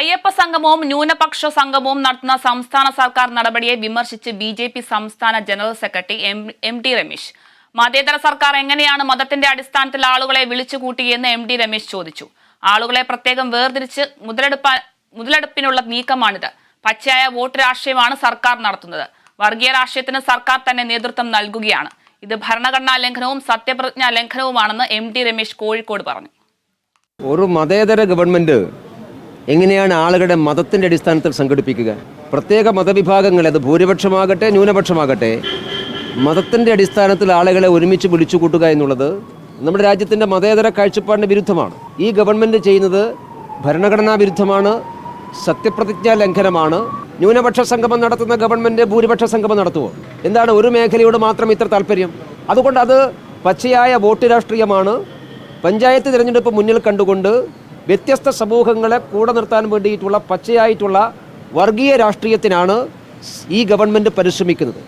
അയ്യപ്പ സംഗമവും ന്യൂനപക്ഷ സംഗമവും നടത്തുന്ന സംസ്ഥാന സർക്കാർ നടപടിയെ വിമർശിച്ച് ബി ജെ പി സംസ്ഥാന general secretary M T Ramesh. മതേതര സർക്കാർ എങ്ങനെയാണ് മതത്തിന്റെ അടിസ്ഥാനത്തിൽ ആളുകളെ വിളിച്ചുകൂട്ടിയെന്ന് എം ടി രമേശ് ചോദിച്ചു. ആളുകളെ പ്രത്യേകം വേർതിരിച്ച് മുതലെടുപ്പ മുതലെടുപ്പിനുള്ള നീക്കമാണിത്. പച്ചയായ വോട്ട് രാഷ്ട്രീയമാണ് സർക്കാർ നടത്തുന്നത്. വർഗീയ രാഷ്ട്രീയത്തിന് സർക്കാർ തന്നെ നേതൃത്വം നൽകുകയാണ്. ഇത് ഭരണഘടനാ ലംഘനവും സത്യപ്രതിജ്ഞാ ലംഘനവുമാണെന്ന് എം ടി രമേശ് കോഴിക്കോട് പറഞ്ഞു. ഒരു മതേതര ഗവൺമെന്റ് എങ്ങനെയാണ് ആളുകളുടെ മതത്തിന്റെ അടിസ്ഥാനത്തിൽ സംഘടിപ്പിക്കുക? പ്രത്യേക മതവിഭാഗങ്ങൾ അത് ഭൂരിപക്ഷമാകട്ടെ ന്യൂനപക്ഷമാകട്ടെ മതത്തിന്റെ അടിസ്ഥാനത്തിൽ ആളുകളെ ഒരുമിച്ച് വിളിച്ചു കൂട്ടുക എന്നുള്ളത് നമ്മുടെ രാജ്യത്തിന്റെ മതേതര കാഴ്ചപ്പാടിന് വിരുദ്ധമാണ്. ഈ ഗവൺമെന്റ് ചെയ്യുന്നത് ഭരണഘടനാ വിരുദ്ധമാണ് സത്യപ്രതിജ്ഞാ ലംഘനമാണ്. ന്യൂനപക്ഷ സംഗമം നടത്തുന്ന ഗവൺമെന്റ് ഭൂരിപക്ഷ സംഗമം നടത്തുമോ എന്താണ് ഒരു മേഖലയോട് മാത്രം ഇത്ര താല്പര്യം? അതുകൊണ്ട് അത് പച്ചയായ വോട്ട് രാഷ്ട്രീയമാണ്. പഞ്ചായത്ത് തിരഞ്ഞെടുപ്പ് മുന്നിൽ കണ്ടുകൊണ്ട് വ്യത്യസ്ത സമൂഹങ്ങളെ കൂടെ നിർത്താൻ വേണ്ടിയിട്ടുള്ള പച്ചയായിട്ടുള്ള വർഗീയ രാഷ്ട്രീയത്തിനാണ് ഈ ഗവൺമെന്റ് പരിശ്രമിക്കുന്നത്.